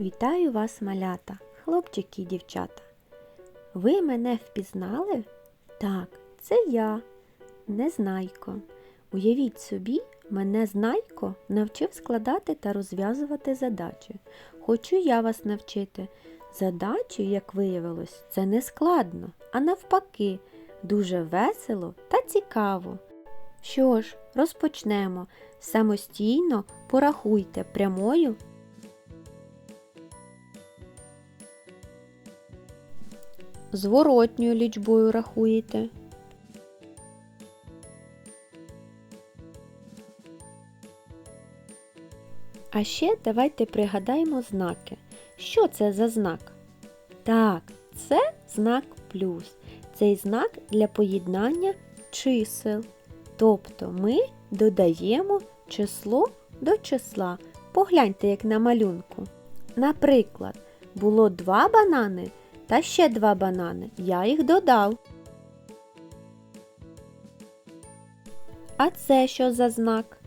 Вітаю вас, малята, хлопчики і дівчата. Ви мене впізнали? Так, це я, Незнайко. Уявіть собі, мене Знайко навчив складати та розв'язувати задачі. Хочу я вас навчити. Задачі, як виявилось, це не складно, а навпаки, дуже весело та цікаво. Що ж, розпочнемо. Самостійно порахуйте прямою зворотньою лічбою рахуєте. А ще давайте пригадаємо знаки. Що це за знак? Так, це знак плюс. Цей знак для поєднання чисел. Тобто ми додаємо число до числа. Погляньте, як на малюнку. Наприклад, було два банани та ще два банани. Я їх додав. А це що за знак?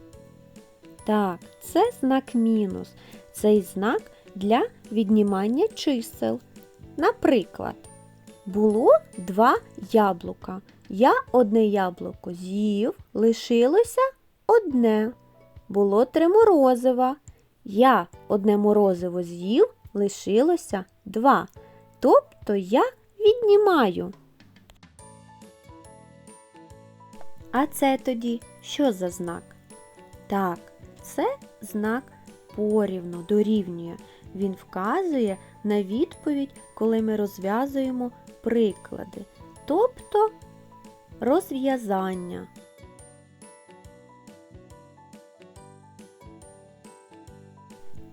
Так, це знак мінус. Цей знак для віднімання чисел. Наприклад, було два яблука. Я одне яблуко з'їв, лишилося одне. Було три морозива. Я одне морозиво з'їв, лишилося два. Тобто я віднімаю. А це тоді що за знак? Так, це знак порівну, дорівнює. Він вказує на відповідь, коли ми розв'язуємо приклади, тобто розв'язання.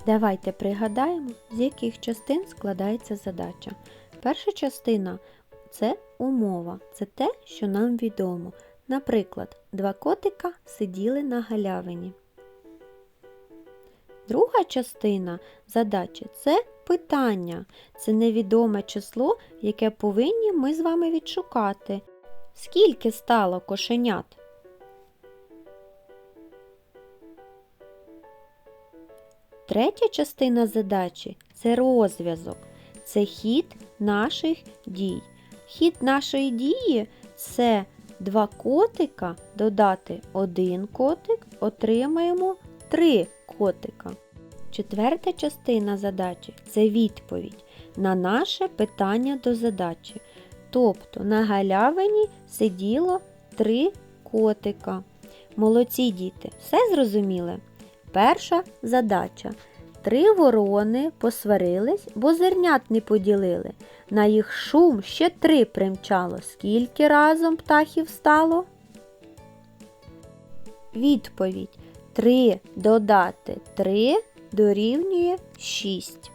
Давайте пригадаємо, з яких частин складається задача. Перша частина це умова, це те, що нам відомо. Наприклад, два котика сиділи на галявині. Друга частина задачі це питання. Це невідоме число, яке повинні ми з вами відшукати. Скільки стало кошенят? Третя частина задачі це розв'язок, це хід наших дій. Хід нашої дії це два котика додати один котик, отримаємо три котика. Четверта частина задачі це відповідь на наше питання до задачі. Тобто на галявині сиділо три котика. Молодці діти, все зрозуміли? Перша задача. Три ворони посварились, бо зернят не поділили. На їх шум ще три примчало. Скільки разом птахів стало? Відповідь. Три додати три дорівнює шість.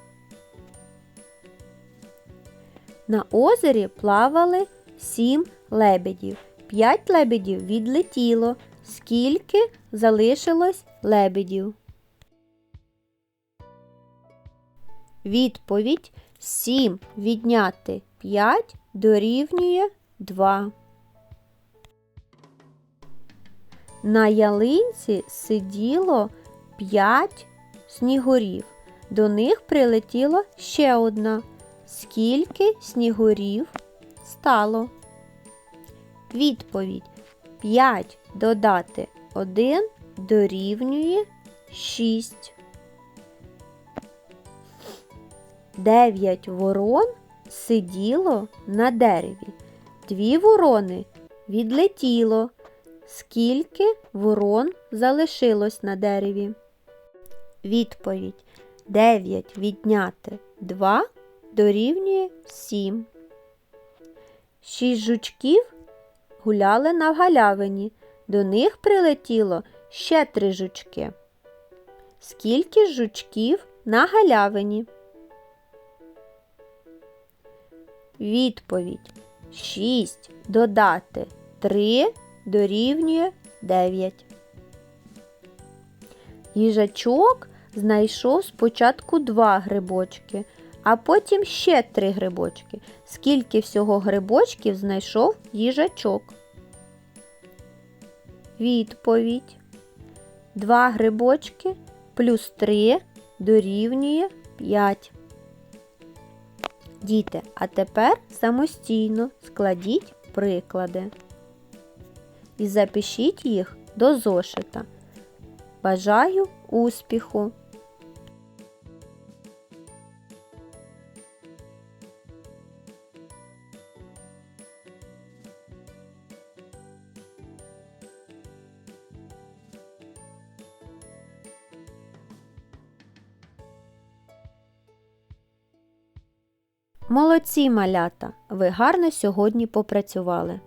На озері плавали сім лебедів. П'ять лебедів відлетіло. Скільки залишилось лебедів? Відповідь 7 відняти 5 дорівнює 2. На ялинці сиділо 5 снігурів. До них прилетіло ще одна. Скільки снігурів стало? Відповідь 5 додати 1 дорівнює 6. Дев'ять ворон сиділо на дереві. Дві ворони відлетіло. Скільки ворон залишилось на дереві? Відповідь 9 відняти 2 дорівнює 7. Шість жучків гуляли на галявині. До них прилетіло ще три жучки. Скільки жучків на галявині? Відповідь 6 додати 3 дорівнює 9. Їжачок знайшов спочатку два грибочки, а потім ще три грибочки. Скільки всього грибочків знайшов їжачок? Відповідь. Два грибочки плюс 3 дорівнює 5. Діти, а тепер самостійно складіть приклади і запишіть їх до зошита. Бажаю успіху! Молодці малята! Ви гарно сьогодні попрацювали.